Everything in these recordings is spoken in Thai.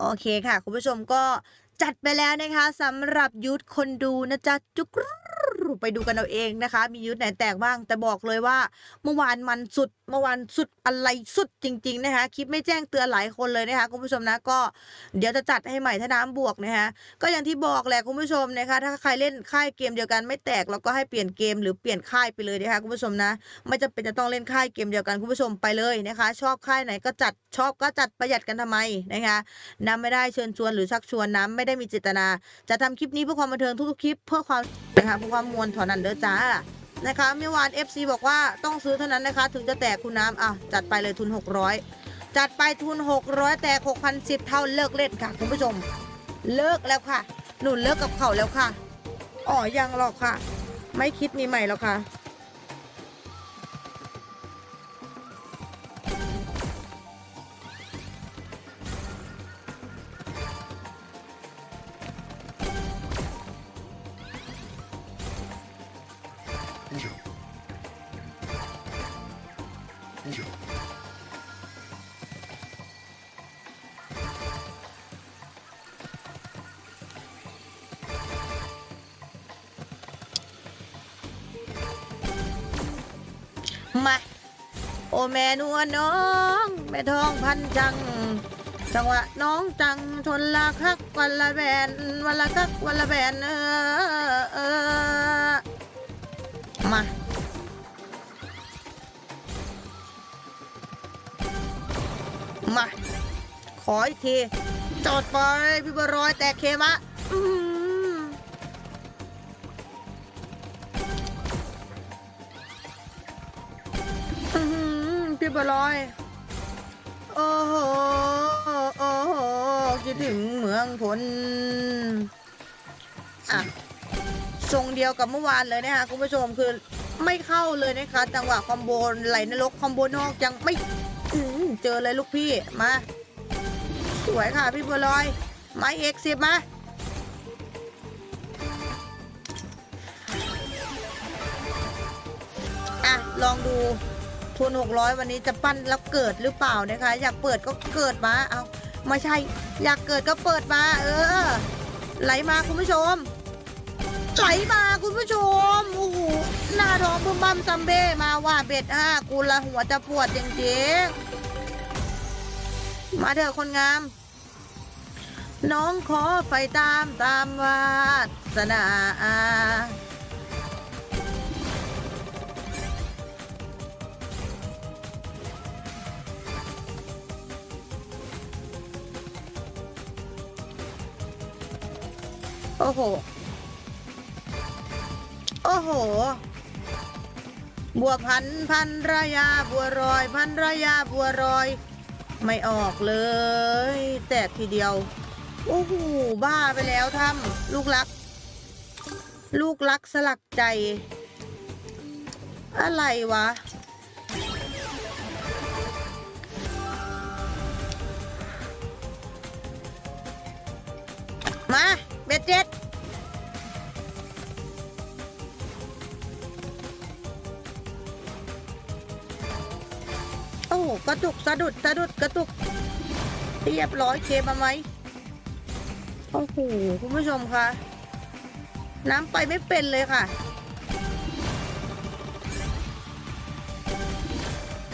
โอเคค่ะ คุณผู้ชมก็จัดไปแล้วนะคะสำหรับยุทธคนดูนะจ๊ะจุกรู ไปดูกันเอาเองนะคะ มียุทธไหนแตกบ้าง แต่บอกเลยว่า เมื่อวานมันสุด เมื่อวานสุดอะไรสุดจริง ๆ นะคะ คลิปไม่แจ้งเตือนหลายคนเลยนะคะคุณผู้ชมนะก็เดี๋ยวจะจัดให้ใหม่ถ้าน้ำบวกนะคะก็อย่างที่บอกแหละคุณผู้ชมนะคะ ถ้าใครเล่นค่ายเกมเดียวกันไม่แตกเราก็ให้เปลี่ยนเกมหรือเปลี่ยนค่ายไปเลยนะคะคุณผู้ชมนะ ไม่จำเป็นจะต้องเล่นค่ายเกมเดียวกันคุณผู้ชมไปเลยนะคะ ชอบค่ายไหนก็จัดชอบก็จัดประหยัดกันทำไมนะคะน้ำไม่ได้เชิญชวนหรือชักชวนน้ำไม่ได้มีเจตนา จะทำคลิปนี้เพื่อความบันเทิงทุกๆคลิปเพื่อความนะคะเพื่อความมวลถอนันเด้อจ้านะคะเมื่อวาน FC บอกว่าต้องซื้อเท่านั้นนะคะ ถึงจะแตกคุณน้ำอะจัดไปเลยทุน 600 จัดไปทุน 600 แตก6,010 เท่าเลิกเล่นค่ะคุณผู้ชม เลิกแล้วค่ะ หนุนเลิกกับเขาแล้วค่ะอ๋อยังหรอกค่ะ ไม่คิดมีใหม่แล้วค่ะ มา โอแม่นวลน้อง แม่ทองพันจัง จังหวะน้องจังชนละคักวันละแบนวันละคักวันละแบนเออเออมามา ขออีกทีจอดไปพี่บรอยแตกเคมะ บัวลอย โอ้โห โอ้โห คิดถึงเมืองพลอะทรงเดียวกับเมื่อวานเลยนะคะคุณผู้ชมคือไม่เข้าเลยนะคะจังหวะคอมโบไหลนรกคอมโบนอกยังไม่เจอเลยลูกพี่มา สวยค่ะพี่บัวลอย ไม้เอ็กสิบมาอะลองดู ทุน 600 วันนี้จะปั้นแล้วเกิดหรือเปล่านะคะ อยากเปิดก็เกิดมาเอาไม่ใช่ อยากเกิดก็เปิดมา เออ ไหลมาคุณผู้ชม ไหลมาคุณผู้ชมโอ้โหหน้าท้องบึ้มบั้มซัมเบ้มาว่าเบ็ดห้ากูละหัวจะปวดจริงๆมาเถอะคนงาม น้องขอไฟตามตามวาสนา อ้โห โอ้โห บัวพันพันรายาบัวรอย พันรายาบัวรอย ไม่ออกเลย แตกทีเดียว โอ้โห บ้าไปแล้วทำลูกรัก ลูกรักสลักใจ อะไรวะมาเบ็ดเจ็ด กระตุกสะดุดสะดุดกระตุก เรียบร้อยเคมาไหมโอ้โหคุณผู้ชมคะน้ำไปไม่เป็นเลยค่ะ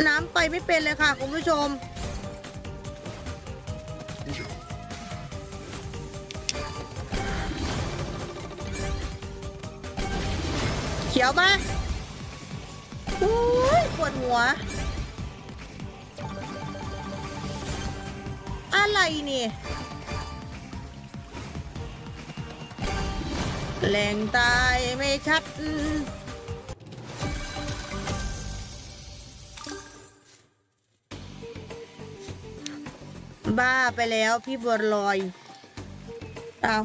น้ำไปไม่เป็นเลยค่ะคุณผู้ชม，เขียวมาโอ้ยปวดหัว อะไรนี่ แหล่งตายไม่ชัด บ้าไปแล้วพี่บัวลอย เอา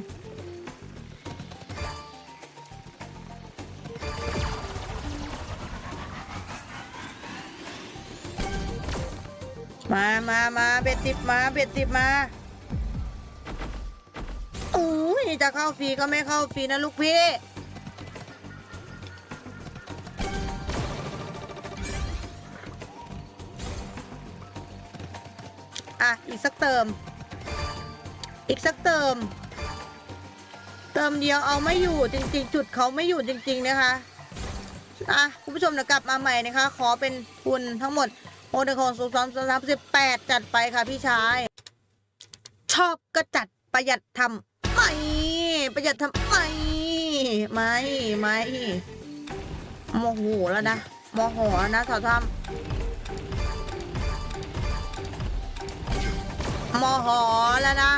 มามามาเบ็ดติบมาเบ็ดติบมาโอ้ยจะเข้าฟรีก็ไม่เข้าฟรีนะลูกพี่ อะ อีกสักเติม อีกสักเติม เติมเดียวเอาไม่อยู่จริง ๆ จุดเขาไม่อยู่จริง ๆ นะคะ อะ คุณผู้ชมเดี๋ยวกลับมาใหม่นะคะ ขอเป็นทุนทั้งหมด โอเดคองสูสองสามสิบแปดจัดไปค่ะพี่ชาย ชอบก็จัดประหยัดทำไม่ประหยัดทำไม่ไม่ไม่โมโหแล้วนะโมโหแล้วนะสาวทำโมโหแล้วนะ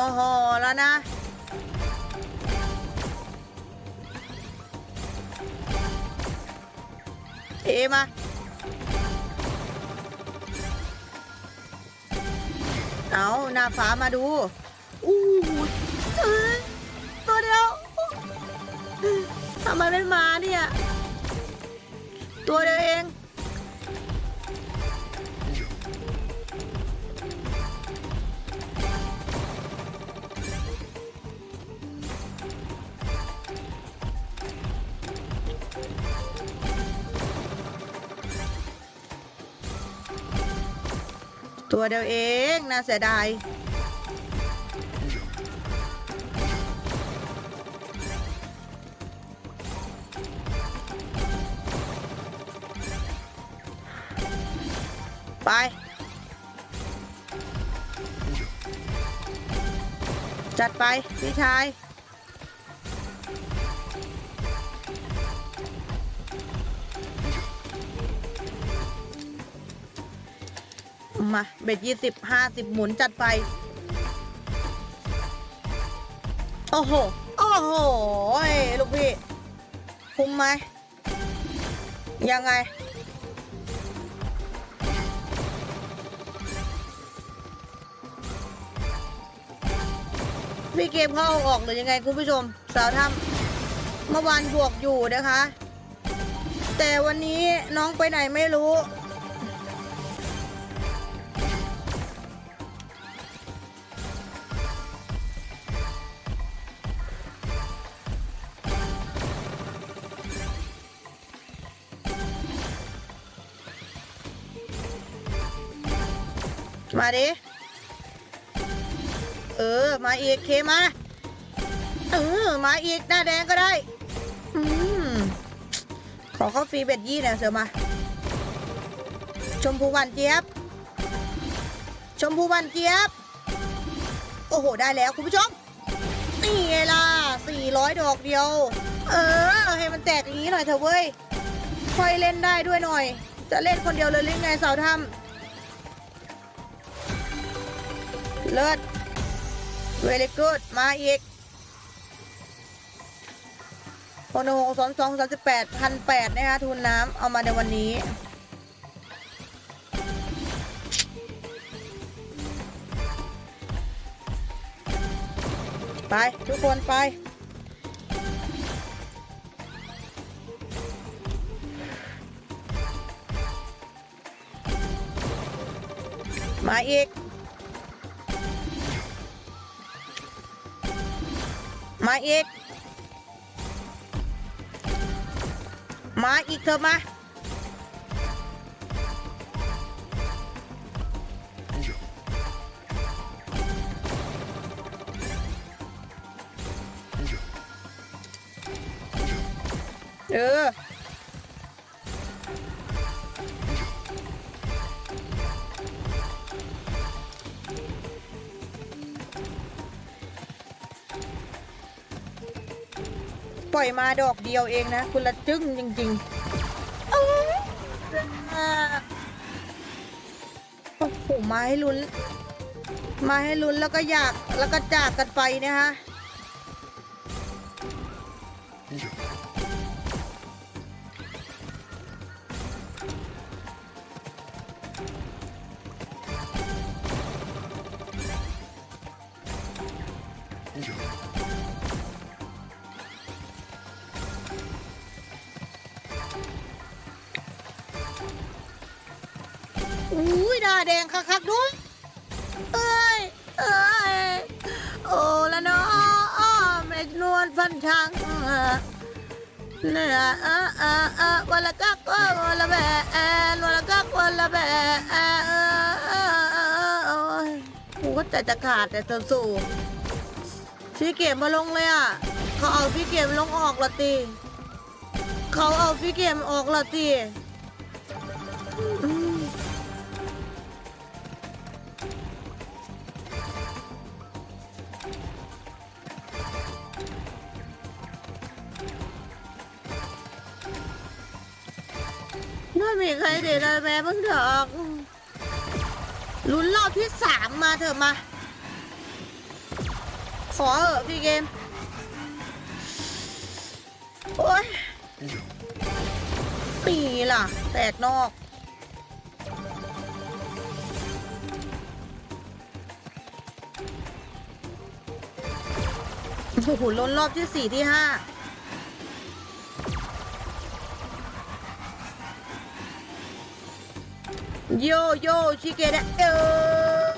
มโหแล้วนะเอมา เอาหน้าฟ้ามาดูอู้เอ้ยตัวเดียวทำไมไม่มาเนี่ย ตัวเดียวเอง ตัวเดียวเองน่าเสียดายไป จัดไป พี่ชาย มาเบ็ดยี่สิบห้าสิบหมุนจัดไป โอ้โห โอ้โหลูกพี่คุ้มไหม ยังไง พี่เกมเข้าอาออกหรือยังไงคุณผู้ชม สาวทำเมื่อวานบวกอยู่นะคะ แต่วันนี้น้องไปไหนไม่รู้ ดิเออ มาอีกเคมา เออ มาอีกหน้าแดงก็ได้ อืม ขอเข้าฟรีเบ็ดยี่หน่อยเสือมา ชมพูหวันเจี๊ยบ ชมพูหวันเจี๊ยบ โอ้โห ได้แล้วคุณผู้ชม นี่ไงล่ะสี่ร้อยดอกเดียว เออ ให้มันแตกอย่างนี้หน่อยเถอะเว้ยค่อยเล่นได้ด้วยหน่อย จะเล่นคนเดียวเลยหรือไงสาวทำ เลิศ very good มาอีกโอนหกสองสองสามสิบแปดพันแปดนะคะทุนน้ำเอามาในวันนี้ ไป ทุกคนไป มาอีก มาอีก มาอีกเถอะมา เออ ปล่อยมาดอกเดียวเองนะคุณละจึ้งจริงๆเอาอ่าโอ้โหมาให้ลุ้น มาให้ลุ้นแล้วก็อยากแล้วก็จากกันไปนะคะอุ้ย น้าแดงคักๆด้วยเอ้ยเอ้ยโอ้ทางเนี่ยเออเออเออวันละกักวันละแบะแอนวันละกักวันละแบะแอนเออเออเออเออกูก็ใจจะขาดแต่เธอสู้พี่เกมมาลงเลยอะเขาเอาพี่เกมลงออกละตีเขาเอาพี่เกมออกละตี มไม่มีใครเด็ดอะไรแม่เพิ่งเถอะลุ้นรอบที่สามมาเถอะมา ขอเถอะพี่เกม โอ้ยปีล่ะ แตกนอกโอ้โหล้นรอบที่สี่ที่ห้า โยโย่ชิเกะเดะเออ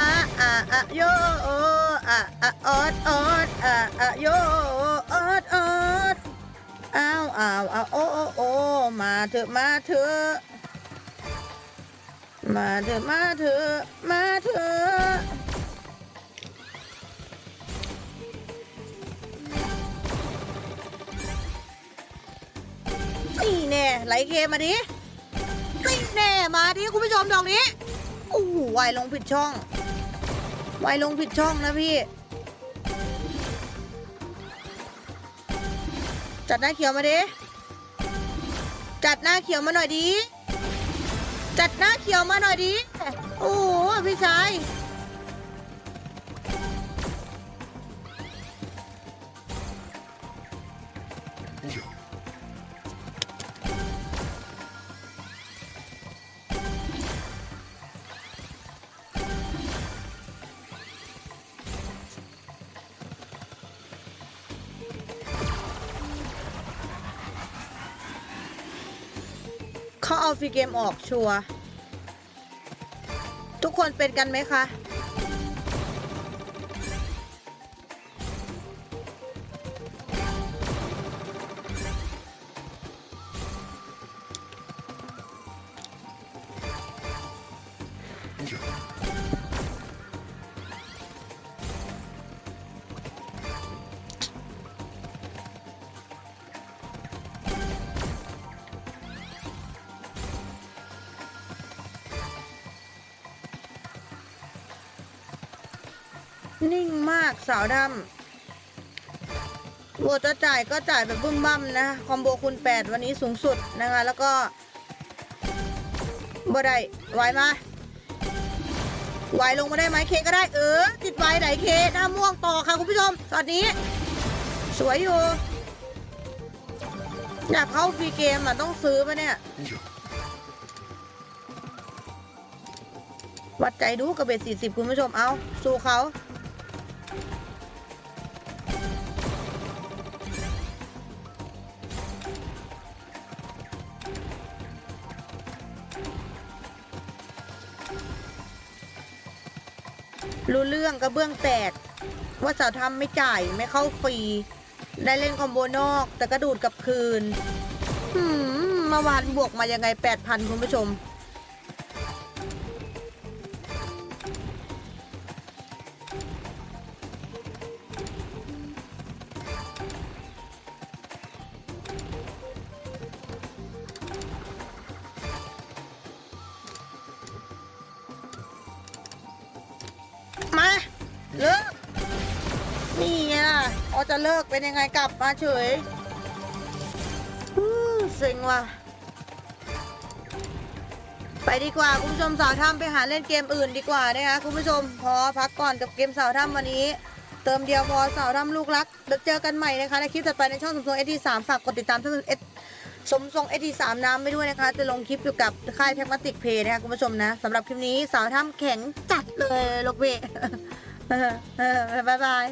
อะอะอะโยอะอะออดออดอะอะโยออดออดอ้าวอ้าวอ้าวโอโอโอมาเถอะมาเถอะมาเถอะมาเถอะมาเถอะนี่แน่ไหลเคมาดิ แน่มาดิคุณผู้ชมดอกนี้โอ้โหวายลงผิดช่องวายลงผิดช่องนะพี่ จัดหน้าเขียวมาดิจัดหน้าเขียวมาหน่อยดิจัดหน้าเขียวมาหน่อยดิโอ้โหพี่ชาย เขาเอาฟรีเกมออกชัวร์ทุกคนเป็นกันไหมคะ นิ่งมากสาวดำบวจะจ่ายก็จ่ายแบบบึ้มบั้มนะ คอมโบคูณ 8 วันนี้สูงสุดนะคะ แล้วก็บ่ได้ไหวมาไหวลงมาได้ไหมเคก็ได้เออ ติดไวไหนเคหน้าม่วงต่อค่ะคุณผู้ชม ตอนนี้ สวยอยู่ อยากเข้าฟรีเกมอะ ต้องซื้อปะเนี่ย，วัดใจดูกับเบ็ดสี่สิบคุณผู้ชมเอา สู้เขา รู้เรื่องกระเบื้องแตก ว่าสาวทำไม่จ่ายไม่เข้าฟรี ได้เล่นคอมโบนอกแต่กระดูดกับคืนหืมเมื่อวานบวกมายังไง 8,000 คุณผู้ชม เป็นยังไงกลับมาเฉยฮู้เซ็งว่ะ ไปดีกว่าคุณผู้ชมสาวถ้ำไปหาเล่นเกมอื่นดีกว่านะคะคุณผู้ชมพอพักก่อนกับเกมสาวถ้ำวันนี้ เติมเดียวพอสาวถ้ำลูกรักเดี๋ยวเจอกันใหม่นะคะในคลิปต่อไปในช่องสมทรงเอทีสามฝากกดติดตามช่องเอสมทรงเอทีสามน้ำไปด้วยนะคะ จะลงคลิปเกี่ยวกับค่ายแพ็กมาติกเพย์นะคะคุณผู้ชมนะสำหรับคลิปนี้สาวถ้ำแข็งจัดเลยลูกเวเออเออบ๊ายบาย